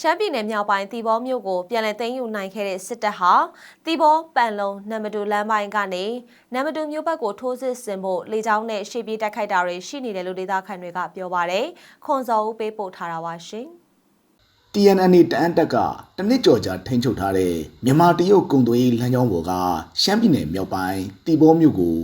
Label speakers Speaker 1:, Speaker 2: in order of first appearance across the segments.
Speaker 1: ရှမ်းပြည်နယ်မြောက်ပိုင်းတီဘောမြို့ကိုပြန်လည်သိမ်းယူနိုင်ခဲ့တဲ့စစ်တပ်ဟာတီဘောပန်လုံနံပါတ်2လမ်းပိုင်းကနေနံပါတ်2မြို့ဘက်ကိုထိုးစစ်ဆင်ဖို့လေကြောင်းနဲ့ရှေ့ပြေးတိုက်ခိုက်တာတွေရှိနေတယ်လို့ဒေသခံတွေကပြောပါတယ်။ခွန်စော်ဦးပေးပို့ထားတာပါရှင်။
Speaker 2: TNN တအန်းတက်ကတနစ်ကြော်ကြာထိန်းချုပ်ထားတဲ့မြန်မာတရုတ်ကုန်သွယ်ရေးလမ်းကြောင်းပေါ်ကရှမ်းပြည်နယ်မြောက်ပိုင်းတီဘောမြို့ကို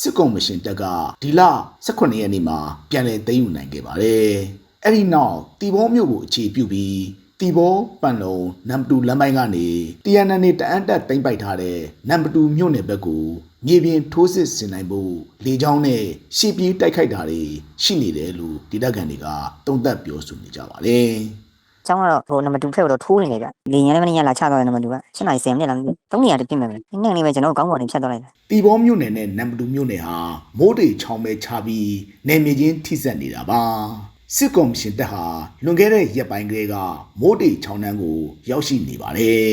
Speaker 2: စစ်ကောင်မရှင်တပ်ကဒီလ18ရက်နေ့မှာပြန်လည်သိမ်းယူနိုင်ခဲ့ပါတယ်။အဲ့ဒီနောက်တီဘောမြို့ကိုအခြေပြုပြီး တီဘောပန်လုံနံပါတ်2လမ်းပိုင်းကနေ TNN တအန်းတက်သိမ်းပိုက်ထားတဲ့နံပါတ်2မြို့နယ်ဘက်ကိုမြေပြင်ထိုးစစ်ဆင်နိုင်ဖို့လေကြောင်းနဲ့ရှေ့ပြေးတိုက်ခိုက်တာတွေရှိနေတယ်လို့ဒေသခံတွေကတုံ့သက်ပြောဆိုနေကြပါတယ်။
Speaker 3: ကျောင်းကတော့ဟိုနံပါတ်2ဖက်ကတော့ထိုးနေလေဗျ။လေညာလည်းမနေ့ကလာချသွားတယ်နံပါတ်2က7နိုင်10မိနစ်လားမသိဘူး။3နေရာတပြစ်မယ်ပဲ။နေ့နေ့ပဲကျွန်တော်ကောင်းပေါ်နေဖြတ်သွားလိုက်တာ
Speaker 2: တီဘောမြို့နယ်နဲ့နံပါတ်2မြို့နယ်ဟာမိုးတေချောင်းပဲချပြီးနယ်မြေချင်းထိစပ်နေတာပါ စစ်ကောင်ရှင်တပ်ဟာလွန်ခဲ့တဲ့ရက်ပိုင်းကလေးကမိုးတေချောင်းတန်းကိုရောက်ရှိနေပါတယ်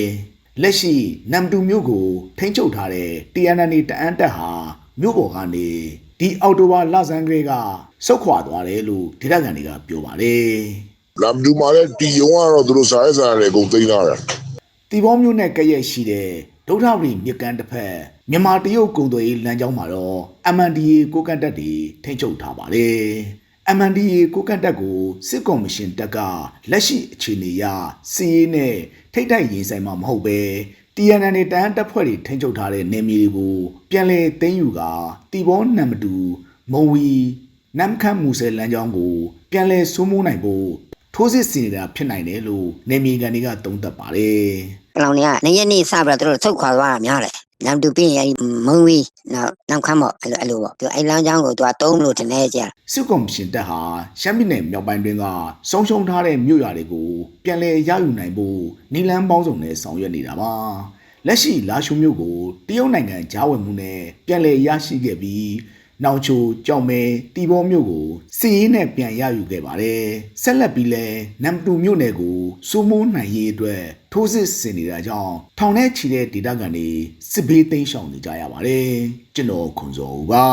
Speaker 2: လက်ရှိနံပါတ်2မြို့ကိုထိန်းချုပ်ထားတဲ့ TNN တအန်းတပ်ဟာမြို့ပေါ်ကနေဒီအော်တိုဘာလဆန်းကလေးကစုတ်ခွာသွားတယ်လို့ဒေသခံတွေကပြောပါတယ်
Speaker 4: လမ်ဒူမာလည်းတီယုံကတော့သူတို့စားရစားတယ်အကုန်သိမ်းထားတယ်
Speaker 2: တီဘောမြို့နဲ့ကရက်ရှိတဲ့ဒုထဝရီမြစ်ကမ်းတစ်ဖက်မြန်မာတရုတ်ကုန်သွယ်ရေးလမ်းကြောင်းမှာတော့ MNDA ကိုကန့်တက်တွေထိန်းချုပ်ထားပါတယ်။ MNDA ကိုကန့်တက်ကိုစစ်ကော်မရှင်တပ်ကလက်ရှိအခြေအနေအရစီးရေးနဲ့ထိတ်တိုက်ရင်ဆိုင်မှာမဟုတ်ပဲ TNN တန်းတပ်ဖွဲ့တွေထိန်းချုပ်ထားတဲ့နေမြေတွေကိုပြန်လည်သိမ်းယူကာတီဘောနံပါတ်2မုံဝီနမ်ခမ်းမူဆယ်လမ်းကြောင်းကိုပြန်လည်စိုးမိုးနိုင်ဖို့ထိုးစစ်ဆင်နေတာဖြစ်နိုင်တယ်လို့နေမြေကန်တွေကသုံးသပ်ပါတယ်။
Speaker 3: ကလောင်တွေကနေ့ရက်နေ့စပြီးတော့သူတို့ထုတ်ခွာသွားတာများတယ်။ နံပါတ်2ပြီးရင်မုံဝီနောက်နောက်ခမ်းပေါ့အဲ့လိုအဲ့လိုပေါ့။သူအဲ့လမ်းကြောင်းကိုသူကတုံးလို့တင်နေကြတယ်
Speaker 2: စစ်ကောင်ရှင်တပ်ဟာရှမ်းပြည်နယ်မြောက်ပိုင်းတွင်ကဆုံးရှုံးထားတဲ့မြို့ရွာတွေကိုပြန်လည်ရယူနိုင်ဖို့နီလန်းပေါင်းစုံနဲ့ဆောင်ရွက်နေတာပါလက်ရှိလာရှုမြို့ကိုတရုတ်နိုင်ငံကြားဝင်မှုနဲ့ပြန်လည်ရရှိခဲ့ပြီး နောင်ချိုကြောင်မဲတီဘောမြို့ကိုစီရေးနဲ့ပြန်ရယူခဲ့ပါတယ်ဆက်လက်ပြီးလဲနမ်တူမြို့နယ်ကိုစိုးမိုးနိုင်ရေးအတွက်ထိုးစစ်ဆင်နေတာကြောင့်ထောင်ထဲချီတဲ့ဒေသခံတွေစစ်ဘေးသိမ်းရှောင်နေကြရပါတယ်ကျွန်တော်ခွန်စောဦးပါ